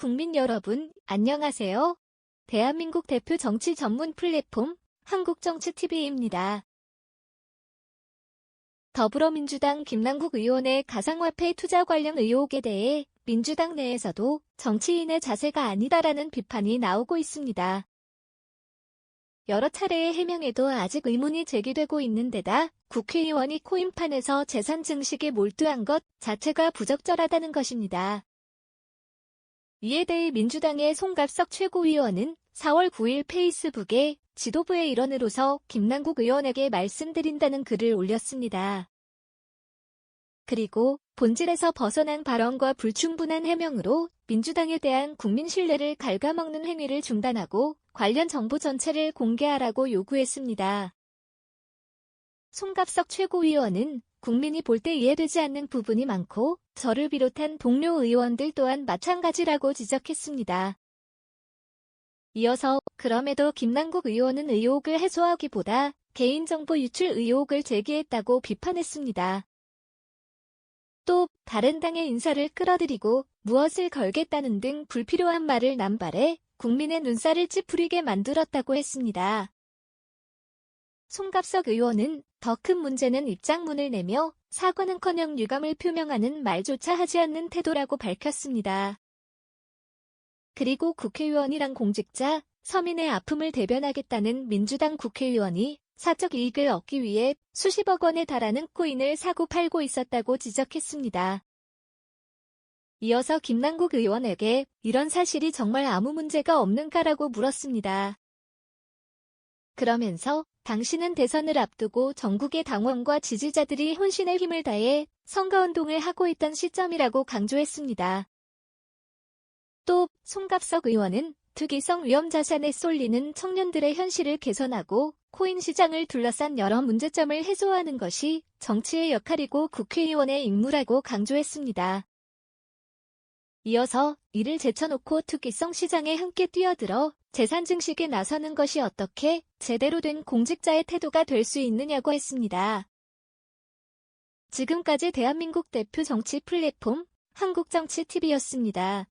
국민 여러분, 안녕하세요. 대한민국 대표 정치 전문 플랫폼 한국정치TV입니다. 더불어민주당 김남국 의원의 가상화폐 투자 관련 의혹에 대해 민주당 내에서도 정치인의 자세가 아니다라는 비판이 나오고 있습니다. 여러 차례의 해명에도 아직 의문이 제기되고 있는 데다 국회의원이 코인판에서 재산 증식에 몰두한 것 자체가 부적절하다는 것입니다. 이에 대해 민주당의 송갑석 최고위원은 4월 9일 페이스북에 지도부의 일원으로서 김남국 의원에게 말씀드린다는 글을 올렸습니다. 그리고 본질에서 벗어난 발언과 불충분한 해명으로 민주당에 대한 국민 신뢰를 갉아먹는 행위를 중단하고 관련 정보 전체를 공개하라고 요구했습니다. 송갑석 최고위원은 국민이 볼 때 이해되지 않는 부분이 많고 저를 비롯한 동료 의원들 또한 마찬가지라고 지적했습니다. 이어서 그럼에도 김남국 의원은 의혹을 해소하기보다 개인정보 유출 의혹을 제기했다고 비판했습니다. 또 다른 당의 인사를 끌어들이고 무엇을 걸겠다는 등 불필요한 말을 남발해 국민의 눈살을 찌푸리게 만들었다고 했습니다. 송갑석 의원은 더 큰 문제는 입장문을 내며 사과는커녕 유감을 표명하는 말조차 하지 않는 태도라고 밝혔습니다. 그리고 국회의원이란 공직자, 서민의 아픔을 대변하겠다는 민주당 국회의원이 사적 이익을 얻기 위해 수십억 원에 달하는 코인을 사고 팔고 있었다고 지적했습니다. 이어서 김남국 의원에게 이런 사실이 정말 아무 문제가 없는가라고 물었습니다. 그러면서 당신은 대선을 앞두고 전국의 당원과 지지자들이 혼신의 힘을 다해 선거운동을 하고 있던 시점이라고 강조했습니다. 또 송갑석 의원은 투기성 위험 자산에 쏠리는 청년들의 현실을 개선하고 코인 시장을 둘러싼 여러 문제점을 해소하는 것이 정치의 역할이고 국회의원의 임무라고 강조했습니다. 이어서 이를 제쳐놓고 투기성 시장에 함께 뛰어들어 재산 증식에 나서는 것이 어떻게 제대로 된 공직자의 태도가 될 수 있느냐고 했습니다. 지금까지 대한민국 대표 정치 플랫폼 한국정치TV였습니다.